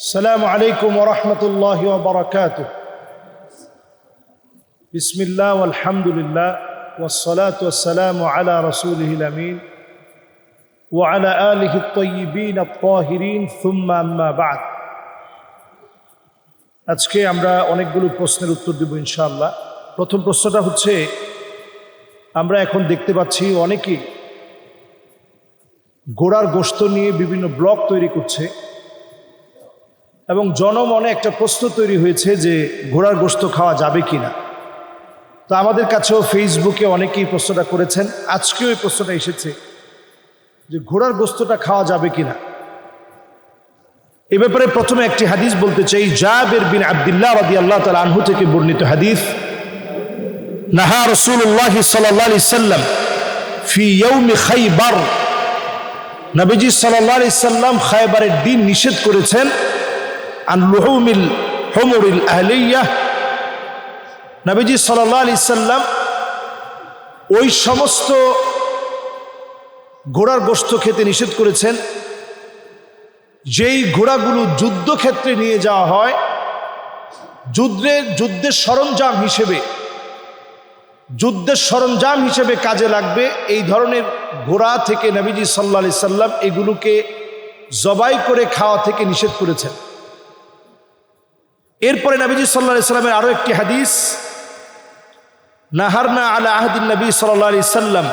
السلام عليكم ورحمة الله وبركاته بسم الله والحمد لله والصلاة والسلام على رسوله الأمين وعلى آله الطيبين الطاهرين ثم أما بعد আজকে আমরা অনেকগুলো প্রশ্নের উত্তর দেব ইনশাআল্লাহ প্রথম প্রশ্নটা হচ্ছে আমরা এখন দেখতে পাচ্ছি অনেকেই ঘোড়ার গোস্ত নিয়ে বিভিন্ন ব্লগ তৈরি করছে এবং জনমনে একটা প্রশ্ন তৈরি হয়েছে যে ঘোড়ার গোস্ত খাওয়া যাবে কি না তো আমাদের কাছেও ফেসবুকে অনেকেই প্রশ্নটা করেছেন। আজকেও এই প্রশ্নটা এসেছে যে ঘোড়ার গোস্তটা খাওয়া যাবে কি না এ ব্যাপারে প্রথমে একটি হাদিস বলতে চাই। জাবের বিন আবদুল্লাহ রাদি আল্লাহ তাল আনহু থেকে বর্ণিত হাদিস। নাহা রসুল্লাহ সাল্লাহ সাল্লাম ফি ইয়ৌমি খাইবার। নবীজি সাল্লাহ সাল্লাম খাইবারের দিন নিষেধ করেছেন আন লুহুমিল হমরিল আহলিয়া। নবীজি সাল্লাহ আলি সাল্লাম ওই সমস্ত ঘোড়ার গোস্ত খেতে নিষেধ করেছেন। যেই ঘোড়াগুলো যুদ্ধক্ষেত্রে নিয়ে যাওয়া হয় যুদ্ধের যুদ্ধের সরঞ্জাম হিসেবে, যুদ্ধের সরঞ্জাম হিসেবে কাজে লাগবে, এই ধরনের ঘোড়া থেকে নবীজি সাল্লা সাল্লাম এগুলোকে জবাই করে খাওয়া থেকে নিষেধ করেছেন। এরপরে নবীজি সাল্লা সাল্লামের আরও একটি হাদিস, নাহারনা আলা আহদিন নবী সাল্লা আলি সাল্লাম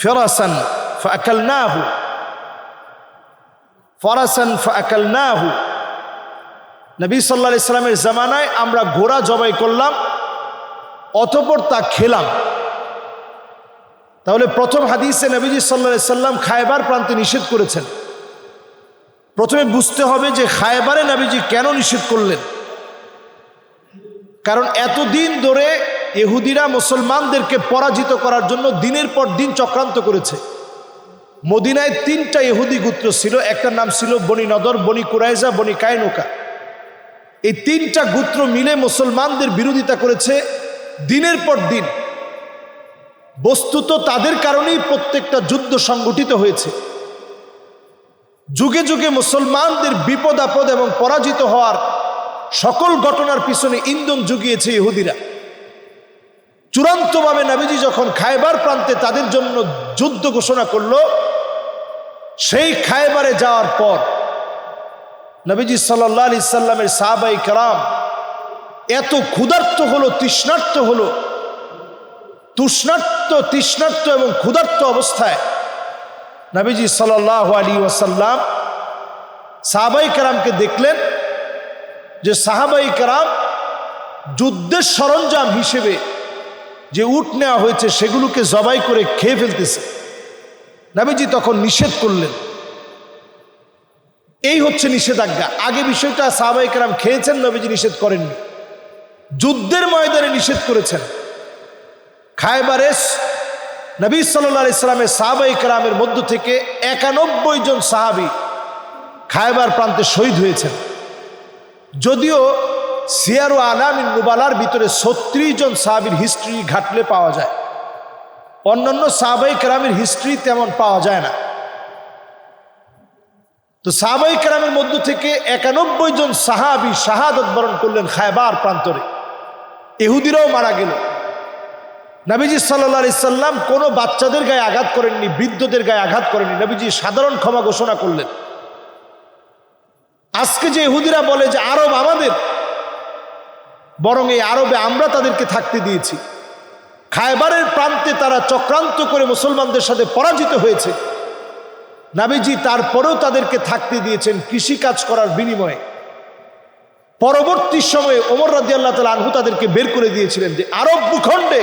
ফেরাসান ফাকাল নাহু ফরাসান ফাকাল নাহু নবী সাল্লা সাল্লামের জামানায় আমরা ঘোড়া জবাই করলাম, অতপর তা খেলাম। তাহলে প্রথম হাদিসে নবীজি সাল্লা সাল্লাম খায়বার প্রান্তে নিষেধ করেছেন। প্রথমে বুঝতে হবে যে খায়বারে নবীজি কেন নিষেধ করলেন। কারণ এতদিন ধরে ইহুদিরা মুসলমানদেরকে পরাজিত করার জন্য দিনের পর দিন চক্রান্ত করেছে। মদিনায় তিনটা ইহুদি গোত্র ছিল, একটার নাম ছিল বনি নদর, বনি কুরাইজা, বনি কায়নুকা। এই তিনটা গোত্র মিলে মুসলমানদের বিরোধিতা করেছে দিনের পর দিন। বস্তুত তাদের কারণেই প্রত্যেকটা যুদ্ধ সংগঠিত হয়েছে। যুগে যুগে মুসলমানদের বিপদ আপদ এবং পরাজিত হওয়ার সকল ঘটনার পিছনে ইন্ধন জুগিয়েছে ইহুদিরা। চূড়ান্তভাবে নাবিজি যখন খায়বার প্রান্তে তাদের জন্য যুদ্ধ ঘোষণা করল, সেই খায়বারে যাওয়ার পর নবীজি সাল্লাহ আলি সাল্লামের সাহাবাই কালাম এত ক্ষুধার্ত হলো, তৃষ্ণার্ত হলো, তুষ্ণার্ত, তৃষ্ণার্ত এবং ক্ষুধার্ত অবস্থায় নবীজি সাল্লাহ আলী ওয়াসাল্লাম সাহাবাই কারামকে দেখলেন যে সাহাবাই কারাম যুদ্ধের সরঞ্জাম হিসেবে যে উট নেওয়া হয়েছে সেগুলোকে জবাই করে খেয়ে ফেলতেছে। নাবিজি তখন নিষেধ করলেন। এই হচ্ছে নিষেধাজ্ঞা। আগে বিষয়টা সাহাবাই কারাম খেয়েছেন, নবীজি নিষেধ করেননি। যুদ্ধের ময়দানে নিষেধ করেছেন। খায়বারেস নবী সাল্লা ইসলামের সাহাবাই কারামের মধ্য থেকে একানব্বই জন সাহাবি খায়বার প্রান্তে শহীদ হয়েছেন। যদিও সিয়ারু আলামিন নুবালার ভিতরে ছত্রিশ জন সাহাবির হিস্ট্রি ঘাটলে পাওয়া যায়। অন্যান্য সাহাবাই কেরামের হিস্ট্রি তেমন পাওয়া যায় না। তো সাহাবাই কেরামের মধ্য থেকে একানব্বই জন সাহাবি শাহাদত বরণ করলেন খায়বার প্রান্তরে। এহুদিরাও মারা গেল। নবীজি সাল্লা সাল্লাম কোনো বাচ্চাদের গায়ে আঘাত করেননি, বৃদ্ধদের গায়ে আঘাত করেননি। নাবিজি সাধারণ ক্ষমা ঘোষণা করলেন। আজকে যে ইহুদিরা বলে যে আরব আমাদের, বরং এই আরবে আমরা তাদেরকে থাকতে দিয়েছি। খায়বারের প্রান্তে তারা চক্রান্ত করে মুসলমানদের সাথে পরাজিত হয়েছে। নাবিজি তারপরেও তাদেরকে থাকতে দিয়েছেন কৃষি কাজ করার বিনিময়ে। পরবর্তী সময়ে ওমর রাজি আল্লাহ তালা আনহু তাদেরকে বের করে দিয়েছিলেন যে আরব ভূখণ্ডে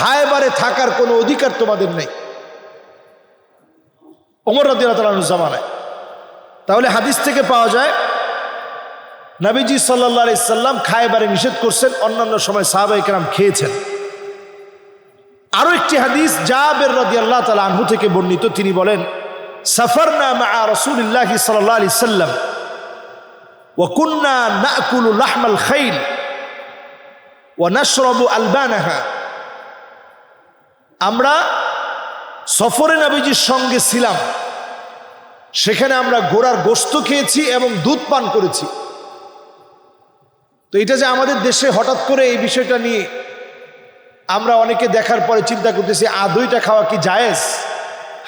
খায়বারে থাকার কোনো অধিকার তোমাদের নেই ওমর রাজি আল্লাহ তালা জামানায় তাহলে হাদিস থেকে পাওয়া যায় নবীজি সাল্লা সাল্লাম খায়বারে নিষেধ করছেন অন্যান্য সময় সাহাবাইকেরাম খেয়েছেন আরো একটি হাদিস জাবের রাদি আল্লাহ তালা আনহু থেকে বর্ণিত তিনি বলেন সফর না মা রসুল্লাহ সাল্লাহ আলি সাল্লাম وكنا نأكل لحم الخيل ونشرب ألبانها আমরা সফরে নবীজির সঙ্গে ছিলাম। সেখানে আমরা গোড়ার গোস্ত খেয়েছি এবং দুধ পান করেছি। তো এটা যে আমাদের দেশে হঠাৎ করে এই বিষয়টা নিয়ে আমরা অনেকে দেখার পরে চিন্তা করতেছি আদইটা খাওয়া কি জায়েজ?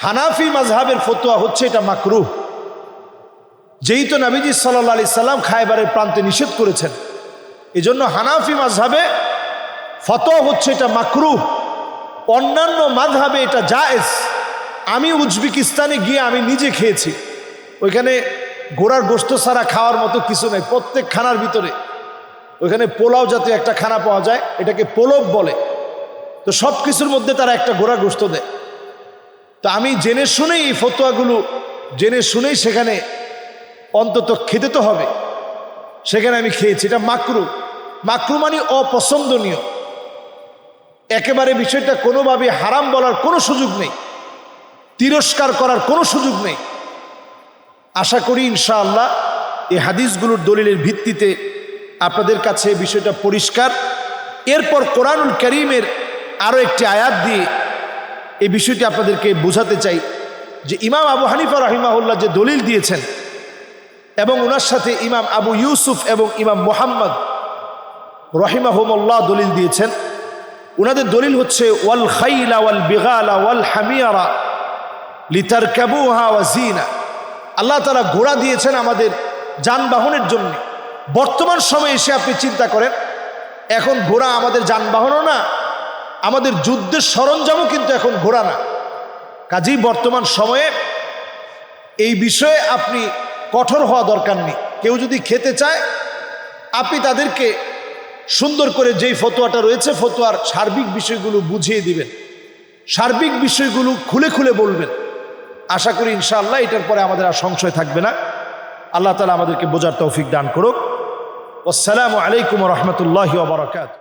হানাফি মাজহাবের ফতোয়া হচ্ছে এটা মাকরুহ। যেই তো নাবিজি সাল্লা আলি সাল্লাম খায়বারের প্রান্তে নিষেধ করেছেন। এজন্য জন্য হানাফি মাজহাবে ফতোয়া হচ্ছে এটা মাকরুহ। অন্যান্য মাঝহাবে এটা জায়েজ। আমি উজবেকিস্তানে গিয়ে আমি নিজে খেয়েছি। ওইখানে ঘোড়ার গোস্ত ছাড়া খাওয়ার মতো কিছু নেই প্রত্যেক খানার ভিতরে। ওইখানে পোলাও জাতীয় একটা খানা পাওয়া যায়, এটাকে পোলব বলে। তো সব কিছুর মধ্যে তারা একটা ঘোড়ার গোস্ত দেয়। তো আমি জেনে শুনেই এই ফতোয়াগুলো জেনে শুনেই সেখানে অন্তত খেতে তো হবে। সেখানে আমি খেয়েছি, এটা মাকরু। মাকরু মানে অপছন্দনীয়। একেবারে বিষয়টা কোনোভাবে হারাম বলার কোনো সুযোগ নেই। তিরস্কার করার কোনো সুযোগ নেই। আশা করি ইনশাআল্লাহ এই হাদিসগুলোর দলিলের ভিত্তিতে আপনাদের কাছে বিষয়টা পরিষ্কার। এরপর কোরআনুল করিমের আরও একটি আয়াত দিয়ে এই বিষয়টি আপনাদেরকে বোঝাতে চাই যে ইমাম আবু হানিফা রহিমাহুল্লাহ যে দলিল দিয়েছেন এবং ওনার সাথে ইমাম আবু ইউসুফ এবং ইমাম মোহাম্মদ রহিমাহুমল্লাহ দলিল দিয়েছেন ওনাদের দলিল হচ্ছে, ওয়াল খাইলা ওয়াল বিগালা ওয়াল হামিয়ারা লিতার ক্যাবুহা ওয়াজিনা আল্লাহ তারা ঘোড়া দিয়েছেন আমাদের যানবাহনের জন্য। বর্তমান সময়ে এসে আপনি চিন্তা করেন, এখন ঘোড়া আমাদের যানবাহনও না, আমাদের যুদ্ধের সরঞ্জামও কিন্তু এখন ঘোড়া না। কাজেই বর্তমান সময়ে এই বিষয়ে আপনি কঠোর হওয়া দরকার নেই। কেউ যদি খেতে চায়, আপনি তাদেরকে সুন্দর করে যেই ফতোয়াটা রয়েছে, ফতোয়ার সার্বিক বিষয়গুলো বুঝিয়ে দিবেন। সার্বিক বিষয়গুলো খুলে খুলে বলবেন। আশা করি ইনশাআল্লাহ এটার পরে আমাদের আর সংশয় থাকবে না। আল্লাহ তালা আমাদেরকে বোঝার তৌফিক দান করুক। আসসালামু আলাইকুম রহমতুল্লাহ বারকাত